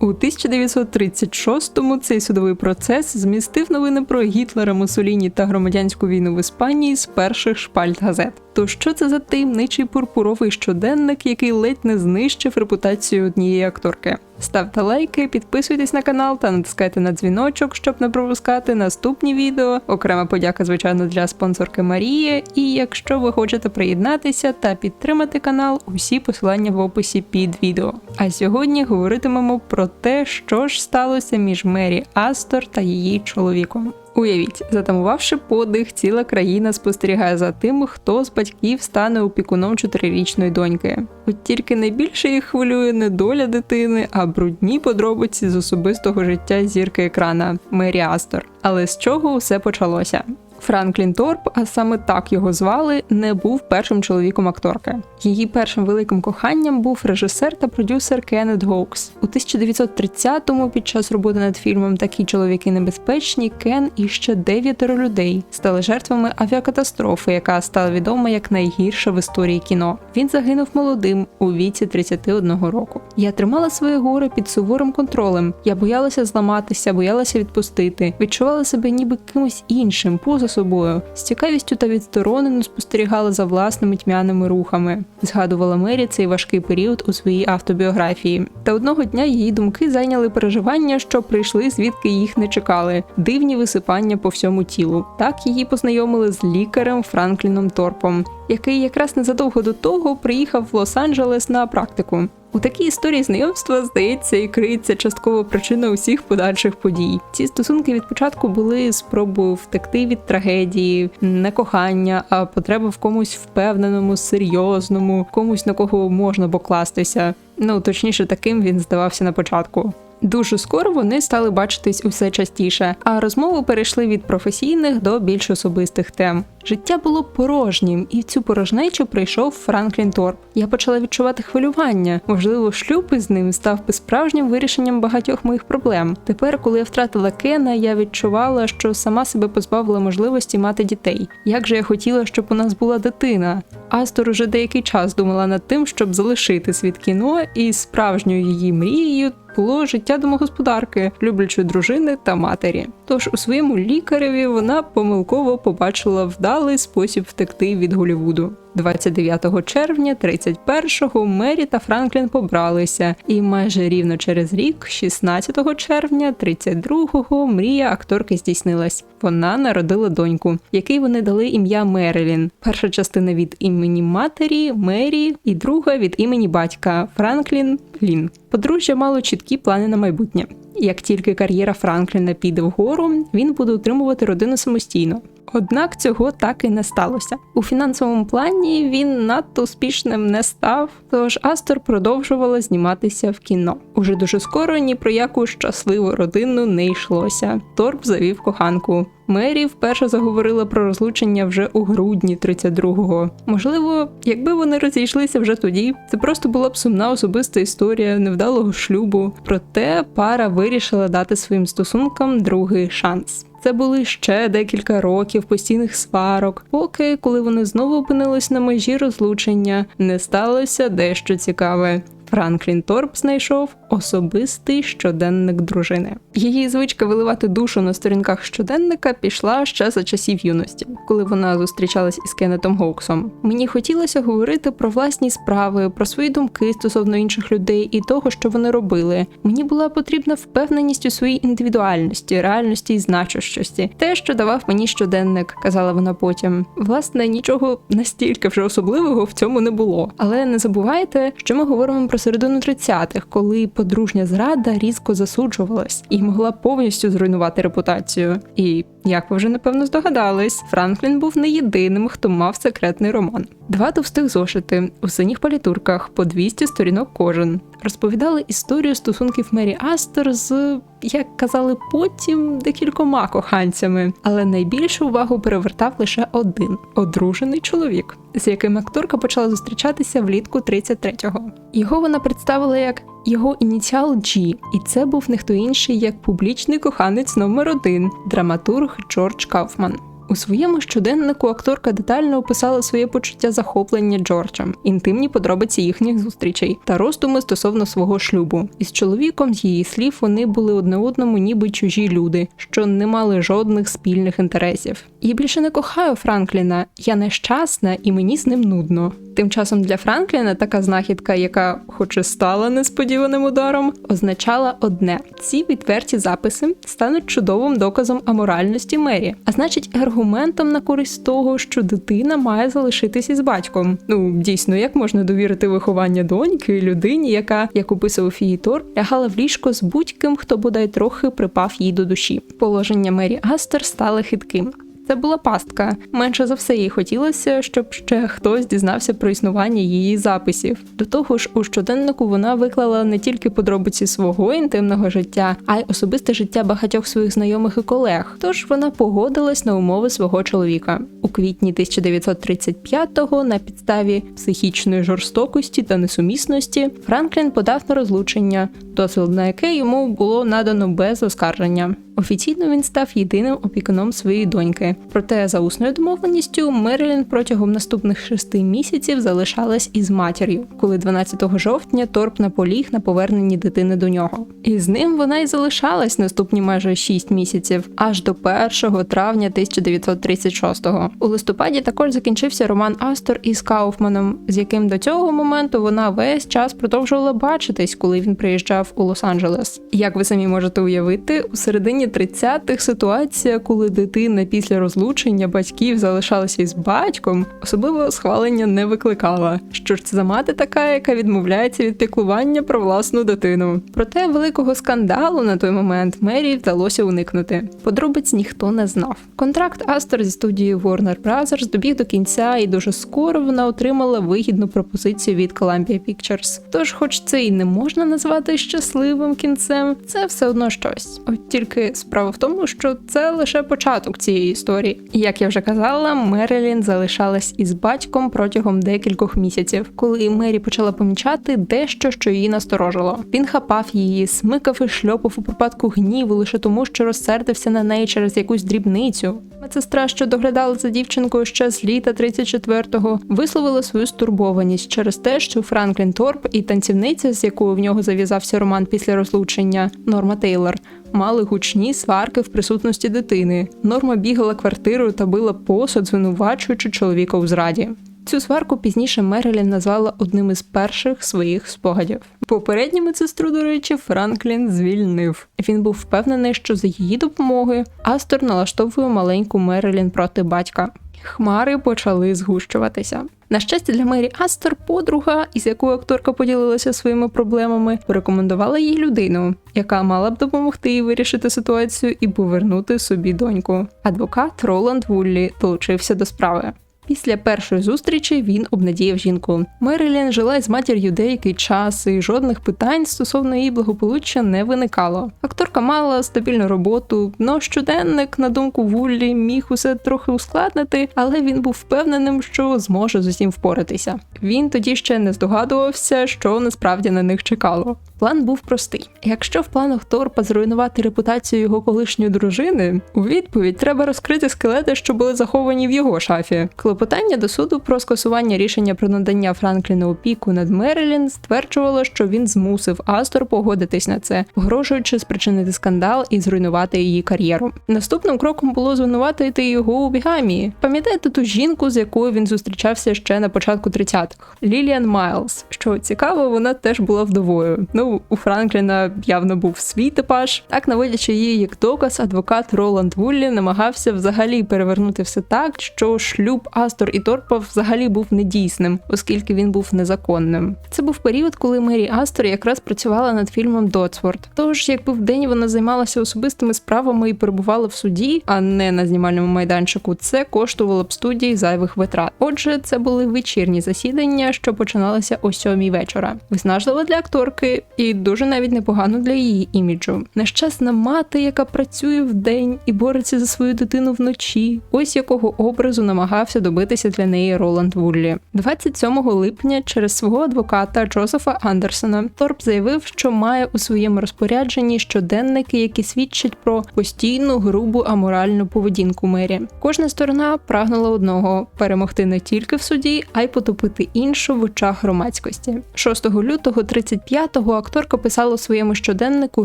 У 1936-му цей судовий процес змістив новини про Гітлера, Мусоліні та громадянську війну в Іспанії з перших шпальт газет. То що це за таємничий пурпуровий щоденник, який ледь не знищив репутацію однієї акторки? Ставте лайки, підписуйтесь на канал та натискайте на дзвіночок, щоб не пропускати наступні відео. Окрема подяка, звичайно, для спонсорки Марії. І якщо ви хочете приєднатися та підтримати канал, усі посилання в описі під відео. А сьогодні говоритимемо про те, що ж сталося між Мері Астор та її чоловіком. Уявіть, затамувавши подих, ціла країна спостерігає за тим, хто з батьків стане опікуном чотирирічної доньки. От тільки найбільше їх хвилює не доля дитини, а брудні подробиці з особистого життя зірки екрана Мері Астор. Але з чого усе почалося? Франклін Торп, а саме так його звали, не був першим чоловіком акторки. Її першим великим коханням був режисер та продюсер Кеннет Гоукс. У 1930-му, під час роботи над фільмом Такі чоловіки небезпечні, Кен і ще дев'ятеро людей стали жертвами авіакатастрофи, яка стала відома як найгірша в історії кіно. Він загинув молодим у віці 31 року. Я тримала своє горе під суворим контролем. Я боялася зламатися, боялася відпустити, відчувала себе ніби кимось іншим, поза собою, з цікавістю та відсторонено спостерігала за власними тьмяними рухами. Згадувала Мері цей важкий період у своїй автобіографії. Та одного дня її думки зайняли переживання, що прийшли звідки їх не чекали, дивні висипання по всьому тілу. Так її познайомили з лікарем Франкліном Торпом, який якраз незадовго до того приїхав в Лос-Анджелес на практику. У такій історії знайомства, здається, і криється частково причина усіх подальших подій. Ці стосунки від початку були спробою втекти від трагедії, не кохання, а потреба в комусь впевненому, серйозному, комусь на кого можна покластися. Ну точніше, таким він здавався на початку. Дуже скоро вони стали бачитись усе частіше, а розмови перейшли від професійних до більш особистих тем. Життя було порожнім, і в цю порожнечу прийшов Франклін Торп. Я почала відчувати хвилювання. Можливо, шлюб із ним став би справжнім вирішенням багатьох моїх проблем. Тепер, коли я втратила Кена, я відчувала, що сама себе позбавила можливості мати дітей. Як же я хотіла, щоб у нас була дитина? Астор уже деякий час думала над тим, щоб залишити світ кіно, і справжньою її мрією було життя домогосподарки, люблячої дружини та матері. Тож у своєму лікареві вона помилково побачила вдалий спосіб втекти від Голівуду. 29 червня 31-го Мері та Франклін побралися, і майже рівно через рік, 16 червня 32-го, мрія акторки здійснилась. Вона народила доньку, якій вони дали ім'я Мерилін. Перша частина від імені матері Мері, і друга від імені батька Франклін Лін. Подружжя мало чіткі плани на майбутнє. Як тільки кар'єра Франкліна піде вгору, він буде утримувати родину самостійно. Однак цього так і не сталося. У фінансовому плані він надто успішним не став, тож Астор продовжувала зніматися в кіно. Уже дуже скоро ні про яку щасливу родину не йшлося. Торп завів коханку. Мері вперше заговорила про розлучення вже у грудні 32-го. Можливо, якби вони розійшлися вже тоді, це просто була б сумна особиста історія невдалого шлюбу. Проте пара вирішила дати своїм стосункам другий шанс. Це були ще декілька років постійних сварок, поки, коли вони знову опинились на межі розлучення, не сталося дещо цікаве. Франклін Торп знайшов особистий щоденник дружини. Її звичка виливати душу на сторінках щоденника пішла ще за часів юності, коли вона зустрічалась із Кеннетом Гоуксом. Мені хотілося говорити про власні справи, про свої думки стосовно інших людей і того, що вони робили. Мені була потрібна впевненість у своїй індивідуальності, реальності і значущості. Те, що давав мені щоденник, казала вона потім. Власне, нічого настільки вже особливого в цьому не було. Але не забувайте, що ми говоримо про середину 30-х, коли подружня зрада різко засуджувалась і могла повністю зруйнувати репутацію. І як ви вже напевно здогадались, Франклін був не єдиним, хто мав секретний роман. Два товстих зошити у синіх палітурках по 200 сторінок кожен розповідали історію стосунків Мері Астер з, як казали потім, декількома коханцями, але найбільшу увагу перевертав лише один одружений чоловік, з яким акторка почала зустрічатися влітку 33-го. Його вона представила як його ініціал G, і це був не хто інший як публічний коханець номер один драматург Джордж Кауфман. У своєму щоденнику акторка детально описала своє почуття захоплення Джорджем, інтимні подробиці їхніх зустрічей та роздуми стосовно свого шлюбу. Із чоловіком, з її слів, вони були одне одному ніби чужі люди, що не мали жодних спільних інтересів. Я більше не кохаю Франкліна, я нещасна і мені з ним нудно. Тим часом для Франкліна така знахідка, яка, хоч і стала несподіваним ударом, означала одне: ці відверті записи стануть чудовим доказом аморальності Мері, а значить, аргументом на користь того, що дитина має залишитись із батьком. Ну дійсно, як можна довірити виховання доньки людині, яка, як описував її Тор, лягала в ліжко з будь-ким, хто бодай трохи припав їй до душі. Положення Мері Астер стало хитким. Це була пастка. Менше за все їй хотілося, щоб ще хтось дізнався про існування її записів. До того ж, у щоденнику вона виклала не тільки подробиці свого інтимного життя, а й особисте життя багатьох своїх знайомих і колег. Тож вона погодилась на умови свого чоловіка. У квітні 1935-го на підставі психічної жорстокості та несумісності Франклін подав на розлучення, дозвіл на яке йому було надано без оскарження. Офіційно він став єдиним опікуном своєї доньки. Проте, за усною домовленістю, Мерилін протягом наступних шести місяців залишалась із матір'ю, коли 12 жовтня Торп наполіг на поверненні дитини до нього. І з ним вона й залишалась наступні майже шість місяців, аж до 1 травня 1936-го. У листопаді також закінчився роман Астор із Кауфманом, з яким до цього моменту вона весь час продовжувала бачитись, коли він приїжджав у Лос-Анджелес. Як ви самі можете уявити, у середині 30-х ситуація, коли дитина після розлучення батьків залишалася із батьком, особливо схвалення не викликала. Що ж це за мати така, яка відмовляється від піклування про власну дитину? Проте великого скандалу на той момент Мері вдалося уникнути. Подробиць ніхто не знав. Контракт Астер зі студією Warner Brothers добіг до кінця, і дуже скоро вона отримала вигідну пропозицію від Columbia Pictures. Тож, хоч це і не можна назвати щасливим кінцем, це все одно щось. От тільки справа в тому, що це лише початок цієї історії. Як я вже казала, Мерилін залишалась із батьком протягом декількох місяців, коли Мері почала помічати дещо, що її насторожило. Він хапав її, смикав і шльопав у припадку гніву лише тому, що розсердився на неї через якусь дрібницю. Медсестра, що доглядала за дівчинкою ще з літа 34-го, висловила свою стурбованість через те, що Франклін Торп і танцівниця, з якою в нього зав'язався роман після розлучення, Норма Тейлор, мали гучні сварки в присутності дитини. Норма бігала квартирою та била посуд, звинувачуючи чоловіка у зраді. Цю сварку пізніше Мерилін назвала одним із перших своїх спогадів. Попередню медсестру, до речі, Франклін звільнив. Він був впевнений, що за її допомогою Астор налаштовує маленьку Мерилін проти батька. Хмари почали згущуватися. На щастя, для Мері Астер, подруга, із якою акторка поділилася своїми проблемами, порекомендувала їй людину, яка мала б допомогти їй вирішити ситуацію і повернути собі доньку. Адвокат Роланд Вуллі долучився до справи. Після першої зустрічі він обнадіяв жінку. Мерилін жила з матір'ю деякий час, і жодних питань стосовно її благополуччя не виникало. Акторка мала стабільну роботу, но щоденник, на думку Вуллі, міг усе трохи ускладнити, але він був впевненим, що зможе з усім впоратися. Він тоді ще не здогадувався, що насправді на них чекало. План був простий: якщо в планах Торпа зруйнувати репутацію його колишньої дружини, у відповідь треба розкрити скелети, що були заховані в його шафі. Клопотання до суду про скасування рішення про надання Франкліну опіку над Мерилін стверджувало, що він змусив Астор погодитись на це, погрожуючи спричинити скандал і зруйнувати її кар'єру. Наступним кроком було звинуватити його у бігамії. Пам'ятаєте ту жінку, з якою він зустрічався ще на початку 30-х? Ліліан Майлз. Що цікаво, вона теж була вдовою. Ну, у Франкліна явно був свій типаж. Так, наводячи її як доказ, адвокат Роланд Вуллі намагався взагалі перевернути все так, що шлюб Астор і Торпа взагалі був недійсним, оскільки він був незаконним. Це був період, коли Мері Астор якраз працювала над фільмом Доцворд. Тож, якби вдень вона займалася особистими справами і перебувала в суді, а не на знімальному майданчику, це коштувало б студії зайвих витрат. Отже, це були вечірні засідання, що починалися о сьомій вечора. Виснажливо для акторки і дуже навіть непогано для її іміджу. Нещасна мати, яка працює вдень і бореться за свою дитину вночі. Ось якого образу намагався добитися для неї Роланд Вуллі. 27 липня через свого адвоката Джозефа Андерсона Торп заявив, що має у своєму розпорядженні щоденники, які свідчать про постійну грубу аморальну поведінку мері. Кожна сторона прагнула одного перемогти не тільки в суді, а й потопити іншу в очах громадськості. 6 лютого 35-го акторка писала у своєму щоденнику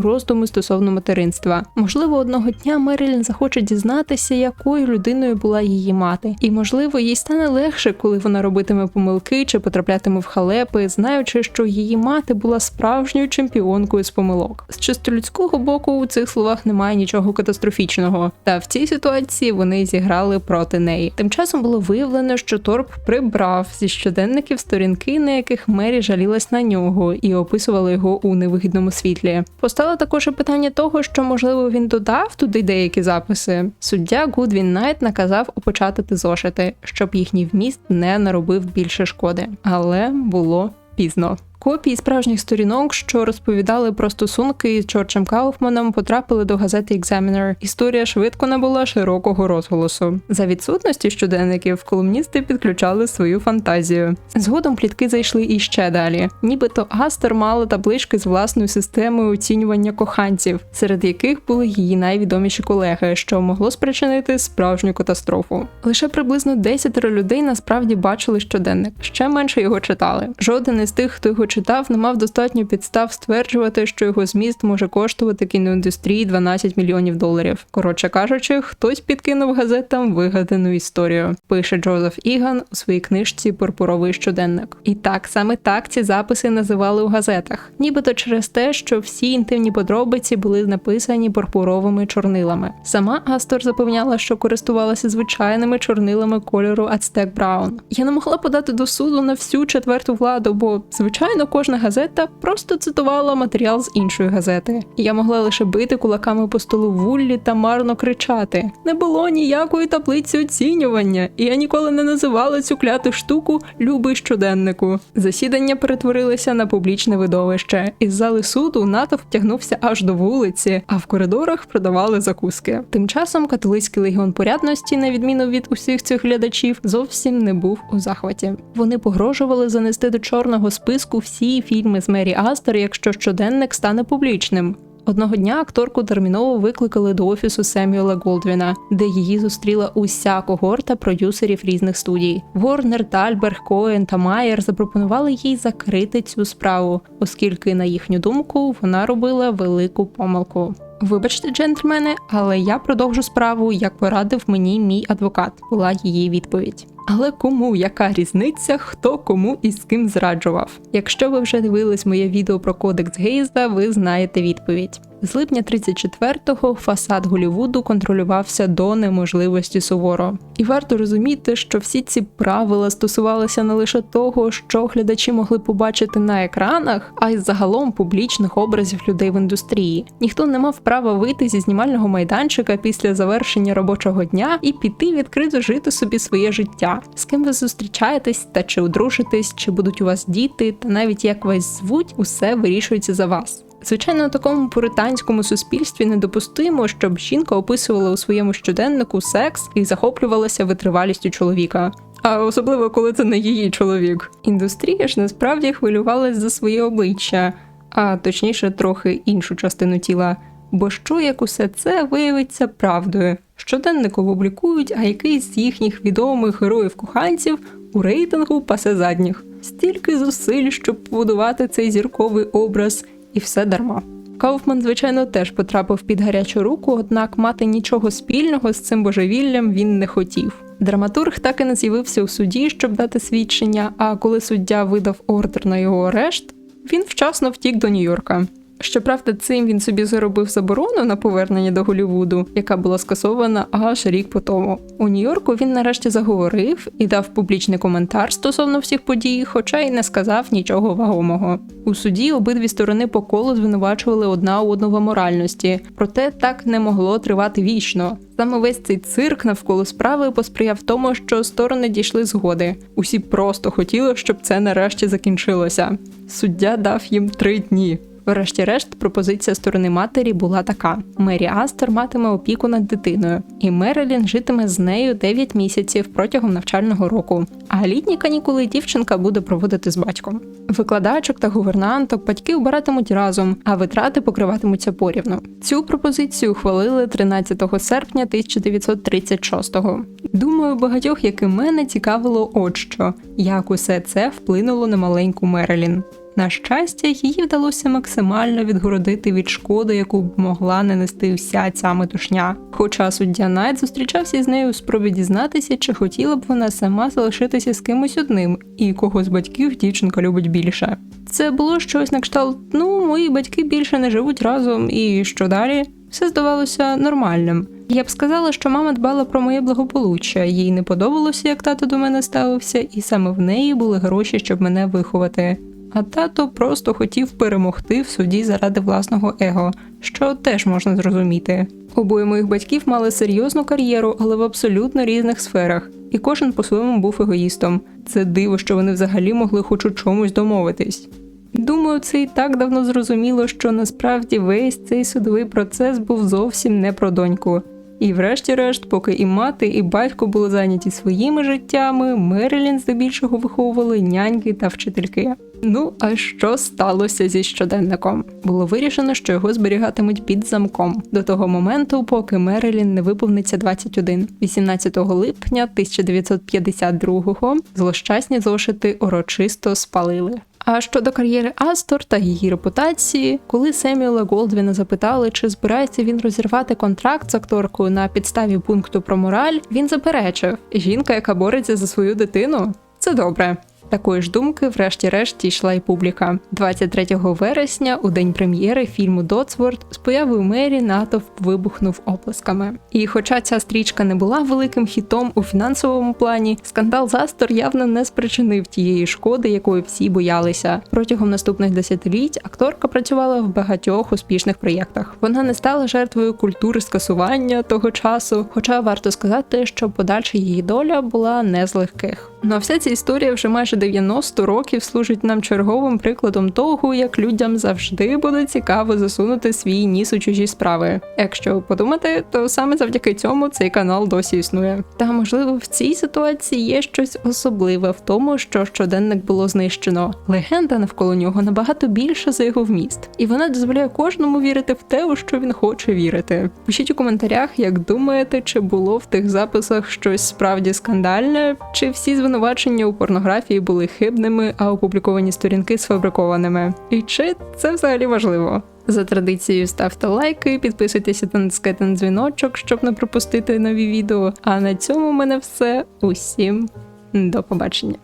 роздуми стосовно материнства. Можливо, одного дня Мерілін захоче дізнатися, якою людиною була її мати, і можливо, їй стане легше, коли вона робитиме помилки чи потраплятиме в халепи, знаючи, що її мати була справжньою чемпіонкою з помилок. З чисто людського боку у цих словах немає нічого катастрофічного. Та в цій ситуації вони зіграли проти неї. Тим часом було виявлено, що Торп прибрав зі щоденників сторінки, на яких Мері жалілась на нього і описувала його у невигідному світлі. Постало також і питання того, що можливо він додав туди деякі записи. Суддя Гудвін Найт наказав опечатати зошити, щоб їхній вміст не наробив більше шкоди, але було пізно. Копії справжніх сторінок, що розповідали про стосунки з Джорджем Кауфманом, потрапили до газети Examiner. Історія швидко набула широкого розголосу. За відсутності щоденників колумністи підключали свою фантазію. Згодом плітки зайшли іще далі. Нібито Астер мала таблички з власною системою оцінювання коханців, серед яких були її найвідоміші колеги, що могло спричинити справжню катастрофу. Лише приблизно 10 людей насправді бачили щоденник, ще менше його читали. Жоден із тих, хто його читав, не мав достатньо підстав стверджувати, що його зміст може коштувати кіноіндустрії 12 мільйонів доларів. Коротше кажучи, хтось підкинув газетам вигадану історію. Пише Джозеф Іган у своїй книжці Пурпуровий щоденник. І так саме так ці записи називали у газетах, нібито через те, що всі інтимні подробиці були написані пурпуровими чорнилами. Сама Астор запевняла, що користувалася звичайними чорнилами кольору Ацтек Браун. Я не могла подати до суду на всю четверту владу, бо звичайно кожна газета просто цитувала матеріал з іншої газети. Я могла лише бити кулаками по столу вуллі та марно кричати: не було ніякої таблиці оцінювання, і я ніколи не називала цю кляту штуку любий щоденнику. Засідання перетворилися на публічне видовище. Із зали суду натовп тягнувся аж до вулиці, а в коридорах продавали закуски. Тим часом католицький легіон порядності, на відміну від усіх цих глядачів, зовсім не був у захваті. Вони погрожували занести до чорного списку всі фільми з Мері Астер, якщо щоденник стане публічним. Одного дня акторку терміново викликали до офісу Семюела Голдвіна, де її зустріла уся когорта продюсерів різних студій. Ворнер, Тальберг, Коен та Майер запропонували їй закрити цю справу, оскільки, на їхню думку, вона робила велику помилку. Вибачте, джентльмени, але я продовжу справу, як порадив мені мій адвокат. Була її відповідь. Але кому яка різниця, хто кому і з ким зраджував? Якщо ви вже дивились моє відео про кодекс Гейза, ви знаєте відповідь. З липня 34-го фасад Голівуду контролювався до неможливості суворо. І варто розуміти, що всі ці правила стосувалися не лише того, що глядачі могли побачити на екранах, а й загалом публічних образів людей в індустрії. Ніхто не мав права вийти зі знімального майданчика після завершення робочого дня і піти відкрито жити собі своє життя. З ким ви зустрічаєтесь та чи одружитесь, чи будуть у вас діти, та навіть як вас звуть, усе вирішується за вас. Звичайно, у такому пуританському суспільстві недопустимо, щоб жінка описувала у своєму щоденнику секс і захоплювалася витривалістю чоловіка. А особливо коли це не її чоловік. Індустрія ж насправді хвилювалась за своє обличчя, а точніше, трохи іншу частину тіла. Бо що як усе це виявиться правдою? Щоденник опублікують, а якийсь з їхніх відомих героїв-коханців у рейтингу пасе задніх. Стільки зусиль, щоб побудувати цей зірковий образ, і все дарма. Кауфман, звичайно, теж потрапив під гарячу руку, однак мати нічого спільного з цим божевіллям він не хотів. Драматург так і не з'явився у суді, щоб дати свідчення. А коли суддя видав ордер на його арешт, він вчасно втік до Нью-Йорка. Щоправда, цим він собі заробив заборону на повернення до Голлівуду, яка була скасована аж рік по тому. У Нью-Йорку він нарешті заговорив і дав публічний коментар стосовно всіх подій, хоча й не сказав нічого вагомого. У суді обидві сторони по колу звинувачували одна одну в аморальності, проте так не могло тривати вічно. Саме весь цей цирк навколо справи посприяв тому, що сторони дійшли згоди. Усі просто хотіли, щоб це нарешті закінчилося. Суддя дав їм три дні. Врешті-решт, пропозиція сторони матері була така: Мері Астер матиме опіку над дитиною, і Мерелін житиме з нею 9 місяців протягом навчального року. А літні канікули дівчинка буде проводити з батьком. Викладачок та гувернанток батьки обиратимуть разом, а витрати покриватимуться порівну. Цю пропозицію ухвалили 13 серпня 1936-го. Думаю, багатьох, як і мене, цікавило от що, як усе це вплинуло на маленьку Мерелін. На щастя, їй вдалося максимально відгородити від шкоди, яку б могла нанести вся ця метушня. Хоча суддя Найт зустрічався з нею у спробі дізнатися, чи хотіла б вона сама залишитися з кимось одним, і кого з батьків дівчинка любить більше. Це було щось на кшталт: ну, мої батьки більше не живуть разом, і що далі? Все здавалося нормальним. Я б сказала, що мама дбала про моє благополуччя, їй не подобалося, як тато до мене ставився, і саме в неї були гроші, щоб мене виховати. А тато просто хотів перемогти в суді заради власного его, що теж можна зрозуміти. Обоє моїх батьків мали серйозну кар'єру, але в абсолютно різних сферах, і кожен по-своєму був егоїстом. Це диво, що вони взагалі могли хоч у чомусь домовитись. Думаю, це і так давно зрозуміло, що насправді весь цей судовий процес був зовсім не про доньку. І врешті-решт, поки і мати, і батько були зайняті своїми життями, Мерилін здебільшого виховували няньки та вчительки. Ну, а що сталося зі щоденником? Було вирішено, що його зберігатимуть під замком до того моменту, поки Мерилін не виповниться 21. 18 липня 1952-го злощасні зошити урочисто спалили. А щодо кар'єри Астор та її репутації, коли Семюела Голдвіна запитали, чи збирається він розірвати контракт з акторкою на підставі пункту про мораль, він заперечив: жінка, яка бореться за свою дитину, це добре. Такої ж думки, врешті-решт, йшла й публіка. 23 вересня, у день прем'єри фільму Доцворд, з появою Мері натовп вибухнув оплесками. І хоча ця стрічка не була великим хітом у фінансовому плані, скандал Застор явно не спричинив тієї шкоди, якої всі боялися. Протягом наступних десятиліть акторка працювала в багатьох успішних проєктах. Вона не стала жертвою культури скасування того часу, хоча варто сказати, що подальша її доля була не з легких. Ну а вся ця історія вже майже 90 років служить нам черговим прикладом того, як людям завжди буде цікаво засунути свій ніс у чужі справи. Якщо подумати, то саме завдяки цьому цей канал досі існує. Та можливо в цій ситуації є щось особливе в тому, що щоденник було знищено. Легенда навколо нього набагато більша за його вміст, і вона дозволяє кожному вірити в те, у що він хоче вірити. Пишіть у коментарях, як думаєте, чи було в тих записах щось справді скандальне, чи всі звинувачення у порнографії були хибними, а опубліковані сторінки сфабрикованими. І чи це взагалі важливо? За традицією ставте лайки, підписуйтеся та натискайте на дзвіночок, щоб не пропустити нові відео. А на цьому в мене все. Усім до побачення.